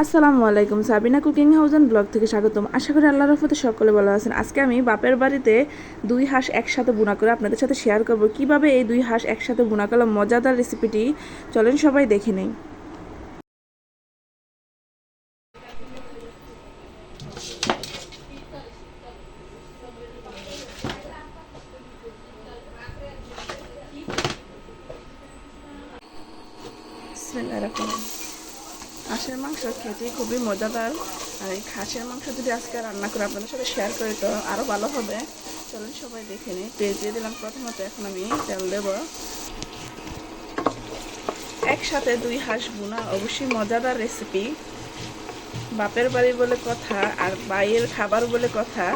আসসালামু আলাইকুম। Sabina cooking house and blog থেকে স্বাগতম। আশা করি আল্লাহ রহমতে সকলে ভালো আছেন। আজকে আমি বাপের বাড়িতে দুই হাঁস একসাথে বুনা করে আপনাদের সাথে শেয়ার করব। কীভাবে এই দুই হাঁস একসাথে বুনা করলাম? মজাদার রেসিপিটি চলেন সবাই দেখে নেই বিসমিল্লাহির রহমানির রহিম। হাঁসের মাংস খেতে খুবই মজাদার। আর এই খাসের মাংস যদি আজকে রান্না করে আপনাদের সাথে শেয়ার করি, তো আরও ভালো হবে। চলুন সবাই দেখে নিই। তেল দিয়ে দিলাম প্রথমত, এখন আমি তেল দেব। একসাথে দুই হাঁস বোনা, অবশ্যই মজাদার রেসিপি বাপের বাড়ি বলে কথা আর বাইয়ের খাবার বলে কথা।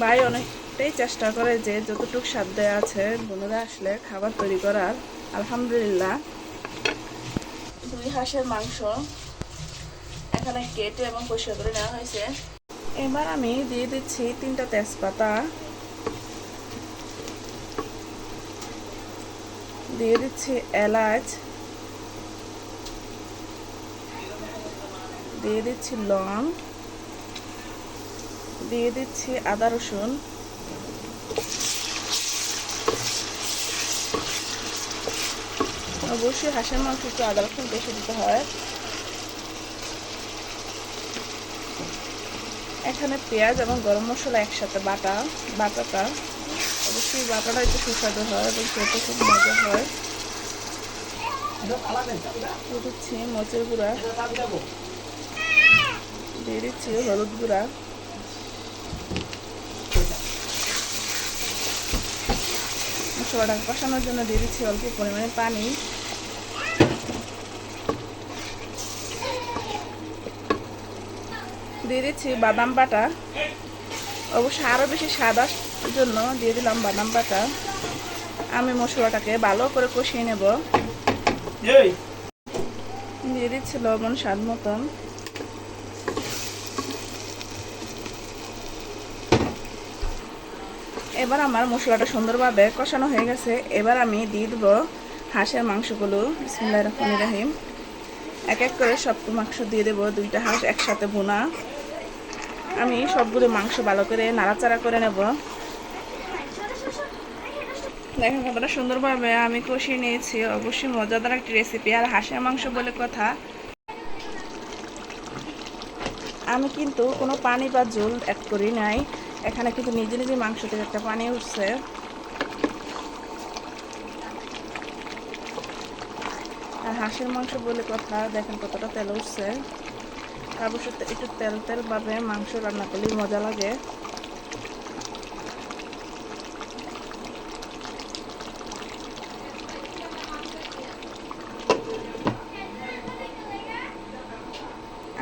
বাই অনেকটাই চেষ্টা করে যে যতটুকু সাধ্য আছে, বোনেরা আসলে খাবার তৈরি করার। আলহামদুলিল্লাহ। দুই হাঁসের মাংস এখানে কেটে এবং পরিষ্কার করে নেওয়া হয়েছে। এবার আমি দিয়ে দিচ্ছি তিনটা তেজপাতা। দিয়ে দিচ্ছি এলাচ। দিয়ে দিচ্ছি লং। দিয়ে দিচ্ছি আদা রসুন। অবশ্যই হাঁসের মাংস একটু আদা, রসুন বেশি দিতে হয়। এখানে পেঁয়াজ এবং গরম মশলা একসাথে, বাটা, বাটাটা। অবশ্যই বাটাটা একটু সুস্বাদু হয় এবং খেতে খুব মজা হয়। দিচ্ছি মরিচের গুঁড়া। দিয়ে দিচ্ছি হলুদ গুঁড়া। মশলাটা কষানোর জন্য দিয়ে দিচ্ছি অল্প পরিমাণে পানি। দিয়ে দিচ্ছি বাদাম বাটা। অবশ্য আরও বেশি স্বাদ আসার জন্য দিয়ে দিলাম বাদাম বাটা। আমি মশলাটাকে ভালো করে কষিয়ে নেব। দিয়ে দিচ্ছি লবণ স্বাদ মতন। এবার আমার মশলাটা সুন্দরভাবে কষানো হয়ে গেছে। এবার আমি দিয়ে দেবো হাঁসের মাংসগুলো। বিসমুল্লাহ রহমান রাহিম। এক এক করে সব মাংস দিয়ে দেবো, দুইটা হাঁস একসাথে বোনা আমি সবগুলো মাংস ভালো করে নাড়াচাড়া করে নেব। দেখেন কতটা সুন্দরভাবে আমি কষিয়ে নিয়েছি। অবশ্যই মজাদার একটি রেসিপি আর হাঁসের মাংস বলে কথা, আমি কিন্তু কোনো পানি বা জল অ্যাড করি নাই। এখানে কিন্তু নিজে নিজে মাংস থেকে একটা পানি উঠছে। আর হাঁসের মাংস বলে কথা, দেখেন কতটা তেল উঠছে। অবশ্য একটু তেল তেল ভাবে মাংস রান্না করলে মজা লাগে।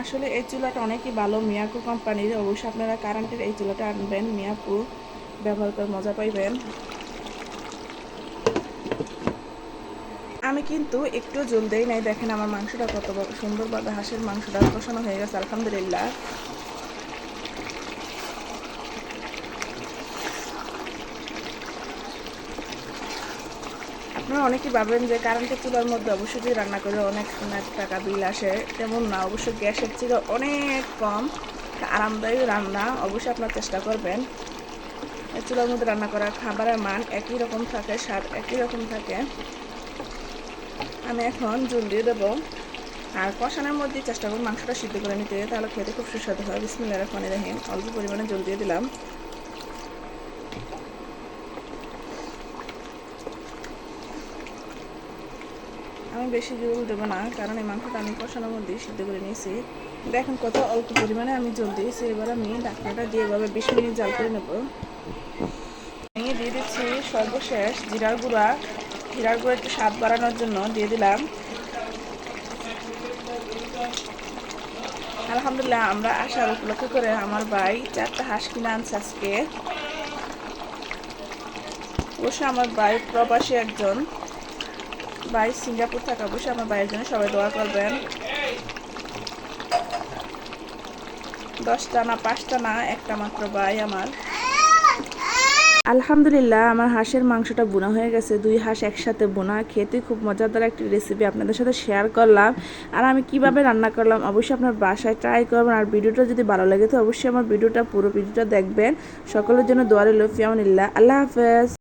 আসলে এই চুলাটা অনেকই ভালো। মিয়াকু কোম্পানির অবশ্যই আপনারা কারেন্টের এই চুলাটা আনবেন। মিয়াকু ব্যবহার করে মজা পাইবেন। আমি কিন্তু একটু জল দেই নাই। দেখেন আমার মাংসটা কত সুন্দরভাবে হাঁসের মাংসটা কষানো হয়ে গেছে, আলহামদুলিল্লাহ। আপনারা অনেকেই ভাবেন যে কারেন্টের চুলার মধ্যে অবশ্যই যদি রান্না করে অনেক অনেক টাকা বিল আসে, তেমন না। অবশ্যই গ্যাসের ছিল অনেক কম। আরামদায়ী রান্না, অবশ্যই আপনার চেষ্টা করবেন। চুলার মধ্যে রান্না করা খাবারের মান একই রকম থাকে, স্বাদ একই রকম থাকে। আমি এখন জল দিয়ে দেবো। আর কষানোর মধ্যে চেষ্টা করুন মাংসটা সিদ্ধ করে নিতে, তাহলে খেতে খুব সুস্বাদু হয়। বিসমিল্লা রহমান রাহিম। অল্প পরিমাণে জল দিয়ে দিলাম। আমি বেশি জল দেবো না, কারণ এই মাংসটা আমি কষানোর মধ্যেই সিদ্ধ করে নিয়েছি। দেখেন কত অল্প পরিমাণে আমি জল দিয়েছি, এবার আমি ডাকনাটা দিয়ে এভাবে বিশ মিনিট জাল করে নেব। আমি দিয়ে দিচ্ছি সর্বশেষ জিরার গুঁড়া। জিরার গুঁড়া একটু স্বাদ বাড়ানোর জন্য দিয়ে দিলাম। আলহামদুলিল্লাহ, আমরা আসার উপলক্ষ করে আমার ভাই চারটা হাঁস কিনে আনছে আজকে। অবশ্য আমার ভাই প্রবাসী একজন। ভাই সিঙ্গাপুর থাকা অবশ্যই আমার ভাইয়ের জন্য সবাই দোয়া করবেন। দশটা না, পাঁচটা না, একটা মাত্র ভাই আমার। আলহামদুলিল্লাহ, আমার হাঁসের মাংসটা বোনা হয়ে গেছে। দুই হাঁস একসাথে বোনা, খেতে খুব মজাদার একটি রেসিপি আপনাদের সাথে শেয়ার করলাম। আর আমি কীভাবে রান্না করলাম অবশ্যই আপনার বাসায় ট্রাই করবেন। আর ভিডিওটা যদি ভালো লাগে তো অবশ্যই আমার ভিডিওটা, পুরো ভিডিওটা দেখবেন। সকলের জন্য দোয়ারে লফিয়ামনিল্লাহ আল্লাহ হাফেজ।